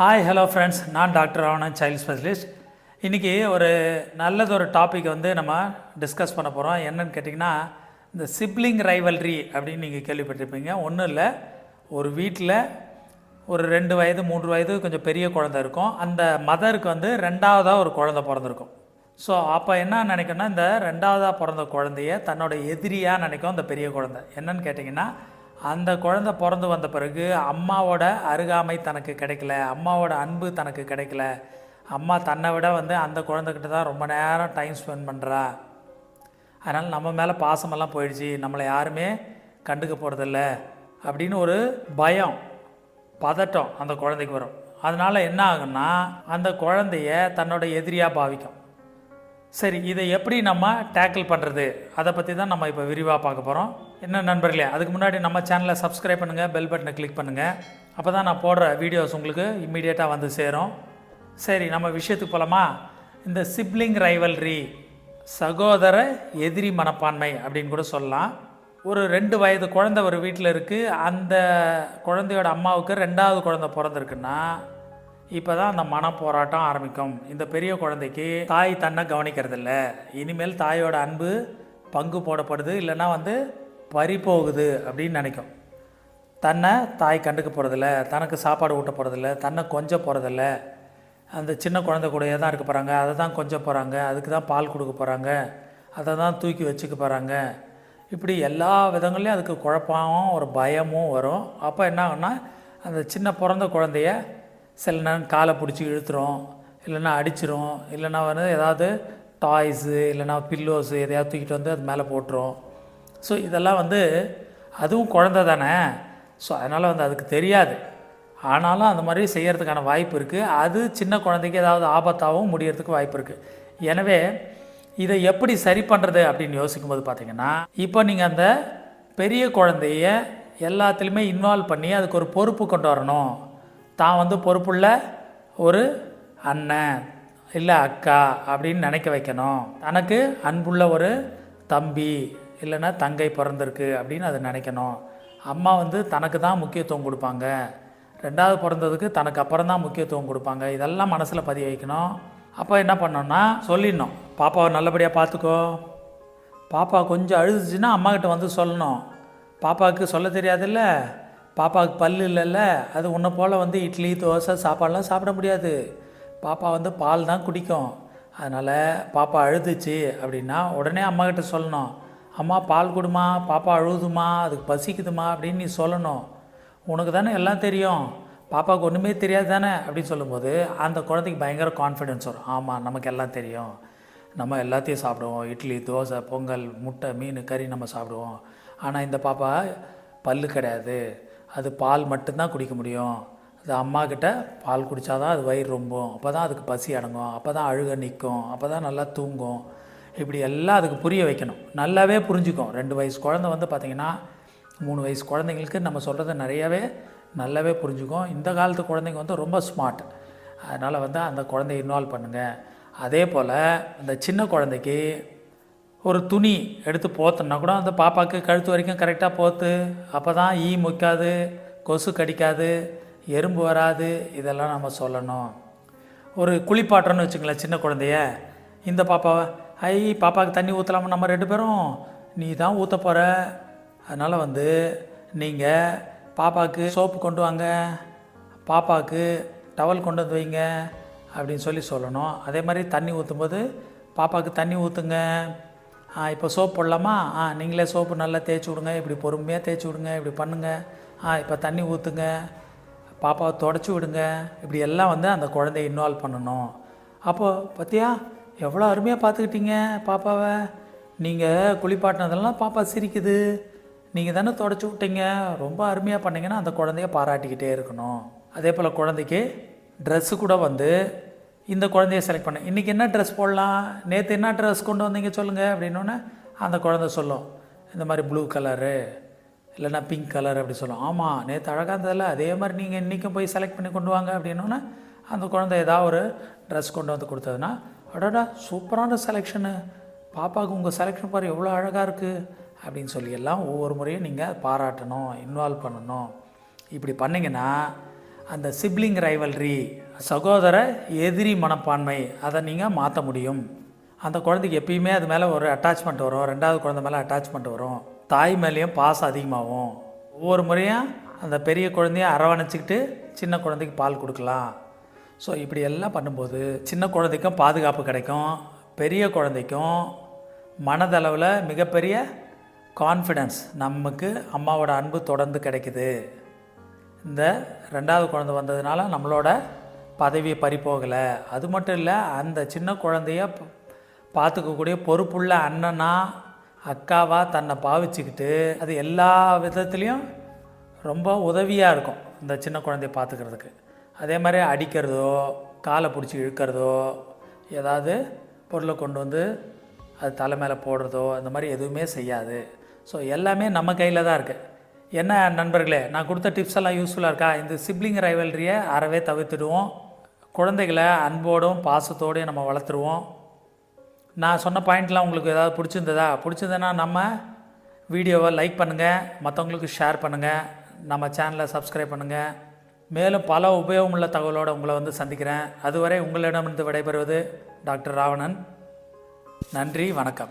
Hi hello friends நான் doctor Ravanan child specialist இன்றைக்கி ஒரு நல்லது ஒரு டாபிக் வந்து நம்ம டிஸ்கஸ் பண்ண போகிறோம் என்னன்னு கேட்டிங்கன்னா இந்த சிப்ளிங் ரைவல்ரி அப்படின்னு நீங்கள் கேள்விப்பட்டிருப்பீங்க. ஒன்றும் இல்லை ஒரு வீட்டில் ஒரு ரெண்டு வயது மூன்று வயது கொஞ்சம் பெரிய குழந்தை இருக்கும். அந்த மதருக்கு வந்து ரெண்டாவதாக ஒரு குழந்தை பிறந்திருக்கும். ஸோ அப்போ என்ன நினைக்கணும்னா இந்த ரெண்டாவதாக பிறந்த குழந்தைய தன்னோட எதிரியாக நினைக்கும் அந்த பெரிய குழந்தை. என்னன்னு கேட்டிங்கன்னா அந்த குழந்த பிறந்து வந்த பிறகு அம்மாவோட அருகாமை தனக்கு கிடைக்கல அம்மாவோட அன்பு தனக்கு கிடைக்கல. அம்மா தன்னை விட வந்து அந்த குழந்தைகிட்ட தான் ரொம்ப நேரம் டைம் ஸ்பெண்ட் பண்ணுறா அதனால் நம்ம மேலே பாசமெல்லாம் போயிடுச்சு நம்மளை யாருமே கண்டுக்க போகிறதில்ல அப்படின்னு ஒரு பயம் பதட்டம் அந்த குழந்தைக்கு வரும். அதனால் என்ன ஆகும்னா அந்த குழந்தைய தன்னோட எதிரியாக பாவிக்கும். சரி இதை எப்படி நம்ம டேக்கிள் பண்ணுறது அதை பற்றி தான் நம்ம இப்போ விரிவாக பார்க்க போகிறோம் என்ன நண்பர்களே அதுக்கு முன்னாடி நம்ம சேனலை சப்ஸ்கிரைப் பண்ணுங்கள் பெல் பட்டனை கிளிக் பண்ணுங்கள் அப்போ தான் நான் போடுற வீடியோஸ் உங்களுக்கு இம்மிடியேட்டாக வந்து சேரும். சரி நம்ம விஷயத்துக்கு போகலாமா இந்த சிப்ளிங் ரைவல்ரி சகோதர எதிரி மனப்பான்மை அப்படின்னு கூட சொல்லலாம். ஒரு ரெண்டு வயது குழந்தை ஒரு வீட்டில் இருக்குது அந்த குழந்தையோட அம்மாவுக்கு ரெண்டாவது குழந்தை பிறந்திருக்குன்னா இப்போ தான் அந்த மன போராட்டம் ஆரம்பிக்கும். இந்த பெரிய குழந்தைக்கு தாய் தன்னை கவனிக்கிறதில்ல. இனிமேல் தாயோட அன்பு பங்கு போடப்படுது இல்லைன்னா வந்து பறி போகுது அப்படின்னு நினைக்கும். தன்னை தாய் கண்டுக்க போகிறதில்ல தனக்கு சாப்பாடு ஊட்ட போகிறதில்ல தன்னை கொஞ்ச போகிறதில்ல அந்த சின்ன குழந்தை கூடயே தான் இருக்க போகிறாங்க அதை தான் கொஞ்ச போகிறாங்க அதுக்கு தான் பால் கொடுக்க போகிறாங்க அதை தான் தூக்கி வச்சுக்க போகிறாங்க இப்படி எல்லா விதங்கள்லையும் அதுக்கு குழப்பமும் ஒரு பயமும் வரும். அப்போ என்ன ஆகும்னா அந்த சின்ன பிறந்த குழந்தைய சில நேரம் காலை பிடிச்சி இழுத்துரும் இல்லைன்னா அடிச்சிரும் இல்லைன்னா வந்து ஏதாவது டாய்ஸு இல்லைன்னா பில்லோஸு எதையாவது தூக்கிட்டு வந்து அது மேலே போட்டுரும். ஸோ இதெல்லாம் வந்து அதுவும் குழந்த தானே. ஸோ அதனால் வந்து அதுக்கு தெரியாது. ஆனாலும் அந்த மாதிரி செய்கிறதுக்கான வாய்ப்பு இருக்குது அது சின்ன குழந்தைக்கு ஏதாவது ஆபத்தாகவும் முடியறதுக்கு வாய்ப்பு இருக்குது எனவே இதை எப்படி சரி பண்ணுறது அப்படின்னு யோசிக்கும்போது பார்த்தீங்கன்னா இப்போ நீங்கள் அந்த பெரிய குழந்தைய எல்லாத்துலேயுமே இன்வால்வ் பண்ணி அதுக்கு ஒரு பொறுப்பு கொண்டு வரணும். தான் வந்து பொறுப்புள்ள ஒரு அண்ணன் இல்லை அக்கா அப்படின்னு நினைக்க வைக்கணும். தனக்கு அன்புள்ள ஒரு தம்பி இல்லைன்னா தங்கை பிறந்திருக்கு அப்படின்னு அதை நினைக்கணும். அம்மா வந்து தனக்கு தான் முக்கியத்துவம் கொடுப்பாங்க. ரெண்டாவது பிறந்ததுக்கு தனக்கு அப்புறம் தான் முக்கியத்துவம் கொடுப்பாங்க. இதெல்லாம் மனசில் பதிய வைக்கணும். அப்போ என்ன பண்ணோன்னா சொல்லிடணும். பாப்பாவை நல்லபடியாக பார்த்துக்கோ பாப்பா கொஞ்சம் அழுதுச்சுன்னா அம்மாக்கிட்ட வந்து சொல்லணும். பாப்பாவுக்கு சொல்ல தெரியாதுல்ல? பாப்பாவுக்கு பல்லு இல்லைல்ல அது உன்னை போல் வந்து இட்லி தோசை சாப்பாடெலாம் சாப்பிட முடியாது. பாப்பா வந்து பால் தான் குடிக்கும். அதனால் பாப்பா அழுதுச்சு அப்படின்னா உடனே அம்மாக்கிட்ட சொல்லணும். அம்மா பால் கொடுமா பாப்பா அழுதுமா அதுக்கு பசிக்குதுமா அப்படின்னு நீ சொல்லணும். உனக்கு தானே எல்லாம் தெரியும். பாப்பாவுக்கு ஒன்றுமே தெரியாது தானே அப்படின்னு சொல்லும்போது அந்த குழந்தைக்கு பயங்கர கான்ஃபிடென்ஸ் வரும். ஆமாம் நமக்கு எல்லாம் தெரியும். நம்ம எல்லாத்தையும் சாப்பிடுவோம். இட்லி தோசை பொங்கல் முட்டை மீன் கறி நம்ம சாப்பிடுவோம். ஆனால் இந்த பாப்பா பல்லு கிடையாது. அது பால் மட்டும்தான் குடிக்க முடியும். அது அம்மாக்கிட்ட பால் பால் குடித்தாதான் அது வயிறு ரொம்பும். அப்போ தான் அதுக்கு பசி அடங்கும். அப்போ தான் அழுக நிற்கும். அப்போ தான் நல்லா தூங்கும். இப்படி எல்லாம் அதுக்கு புரிய வைக்கணும். நல்லாவே புரிஞ்சுக்கும். ரெண்டு வயசு குழந்தை வந்து பார்த்திங்கன்னா மூணு வயசு குழந்தைங்களுக்கு நம்ம சொல்கிறத நிறையவே நல்லாவே புரிஞ்சுக்கும். இந்த காலத்து குழந்தைங்க வந்து ரொம்ப ஸ்மார்ட் அதனால் வந்து அந்த குழந்தைய இன்வால்வ் பண்ணுங்கள் அதே போல் இந்த சின்ன குழந்தைக்கு ஒரு துணி எடுத்து போத்தோம்னா கூட அந்த பாப்பாவுக்கு கழுத்து வரைக்கும் கரெக்டாக போத்து அப்போ தான் ஈ முக்காது கொசு கடிக்காது எறும்பு வராது இதெல்லாம் நம்ம சொல்லணும். ஒரு குளிப்பாட்டுறோன்னு வச்சுங்களேன் சின்ன குழந்தைய. இந்த பாப்பாவை ஐ பாப்பாவுக்கு தண்ணி ஊற்றலாமா நம்ம ரெண்டு பேரும். நீ தான் ஊற்ற போகிற அதனால் வந்து நீங்கள் பாப்பாவுக்கு சோப்பு கொண்டு வாங்க பாப்பாவுக்கு டவல் கொண்டு வந்து வைங்க அப்படின்னு சொல்லி சொல்லணும். அதே மாதிரி தண்ணி ஊற்றும்போது பாப்பாவுக்கு தண்ணி ஊற்றுங்க இப்போ சோப் போடலாமா? ஆ நீங்களே சோப்பு நல்லா தேய்ச்சி விடுங்க. இப்படி பொறுமையாக தேய்ச்சி விடுங்க. இப்படி பண்ணுங்கள் ஆ இப்போ தண்ணி ஊற்றுங்க பாப்பாவை தொடச்சி விடுங்க. இப்படி எல்லாம் வந்து அந்த குழந்தைய இன்வால்வ் பண்ணணும். அப்போது பார்த்தியா எவ்வளோ அருமையாக பார்த்துக்கிட்டீங்க பாப்பாவை. நீங்கள் குளிப்பாட்டினதெல்லாம் பாப்பா சிரிக்குது. நீங்கள் தானே தொடச்சி விட்டீங்க. ரொம்ப அருமையாக பண்ணிங்கன்னா அந்த குழந்தைய பாராட்டிக்கிட்டே இருக்கணும். அதே போல் குழந்தைக்கு ட்ரெஸ்ஸு கூட வந்து இந்த குழந்தைய செலக்ட் பண்ண. இன்றைக்கி என்ன ட்ரெஸ் போடலாம்? நேற்று என்ன ட்ரெஸ் கொண்டு வந்தீங்க சொல்லுங்கள் அப்படின்னோடனே அந்த குழந்தை சொல்லும். இந்த மாதிரி ப்ளூ கலரு இல்லைன்னா பிங்க் கலர் அப்படி சொல்லும். ஆமாம் நேற்று அழகாக இருந்ததில்ல அதே மாதிரி நீங்கள் இன்றைக்கும் போய் செலக்ட் பண்ணி கொண்டு வாங்க அப்படின்னோடனே அந்த குழந்தை ஏதாவது ஒரு ட்ரெஸ் கொண்டு வந்து கொடுத்ததுன்னா அடடா சூப்பரான செலெக்ஷனு பாப்பாவுக்கு உங்கள் செலெக்ஷன் பாரு எவ்வளோ அழகாக இருக்குது அப்படின்னு சொல்லி எல்லாம் ஒவ்வொரு முறையும் நீங்கள் பாராட்டணும் இன்வால்வ் பண்ணணும். இப்படி பண்ணிங்கன்னா அந்த சிப்ளிங் ரைவல்ரி சகோதர எதிரி மனப்பான்மை அதை நீங்கள் மாற்ற முடியும். அந்த குழந்தைக்கு எப்பயுமே அது மேலே ஒரு அட்டாச்மெண்ட் வரும். ரெண்டாவது குழந்தை மேலே அட்டாச்மெண்ட் வரும். தாய் மேலேயும் பாசம் அதிகமாகும். ஒவ்வொரு முறையும் அந்த பெரிய குழந்தைய அரவணைச்சிக்கிட்டு சின்ன குழந்தைக்கு பால் கொடுக்கலாம். ஸோ இப்படி எல்லாம் பண்ணும்போது சின்ன குழந்தைக்கும் பாதுகாப்பு கிடைக்கும். பெரிய குழந்தைக்கும் மனதளவில் மிகப்பெரிய கான்ஃபிடென்ஸ் நமக்கு அம்மாவோட அன்பு தொடர்ந்து கிடைக்குது. இந்த ரெண்டாவது குழந்தை வந்ததுனால நம்மளோட பதவி பறிபோகலை. அது மட்டும் இல்லை அந்த சின்ன குழந்தைய பார்த்துக்கக்கூடிய பொறுப்புள்ள அண்ணனா அக்காவாக தன்னை பாவிச்சுக்கிட்டு அது எல்லா விதத்துலேயும் ரொம்ப உதவியாக இருக்கும் இந்த சின்ன குழந்தைய பார்த்துக்கிறதுக்கு அதே மாதிரி அடிக்கிறதோ காலை பிடிச்சி இழுக்கிறதோ ஏதாவது பொருளை கொண்டு வந்து அது தலை மேலே போடுறதோ அந்த மாதிரி எதுவுமே செய்யாது. ஸோ எல்லாமே நம்ம கையில் தான் இருக்குது என்ன நண்பர்களே நான் கொடுத்த டிப்ஸ் எல்லாம் யூஸ்ஃபுல்லாக இருக்கா? இந்த சிப்ளிங் ரைவல்ரியை அறவே தவிர்த்துடுவோம். குழந்தைகளை அன்போடும் பாசத்தோடையும் நம்ம வளர்த்துருவோம். நான் சொன்ன பாயிண்ட்லாம் உங்களுக்கு ஏதாவது பிடிச்சிருந்ததா? பிடிச்சிருந்ததுன்னா நம்ம வீடியோவை லைக் பண்ணுங்கள் மற்றவங்களுக்கு ஷேர் பண்ணுங்கள் நம்ம சேனலை சப்ஸ்கிரைப் பண்ணுங்கள் மேலும் பல உபயோகமுள்ள தகவலோடு உங்களை வந்து சந்திக்கிறேன். அதுவரை உங்களிடமிருந்து விடைபெறுவது டாக்டர் ராவணன். நன்றி வணக்கம்.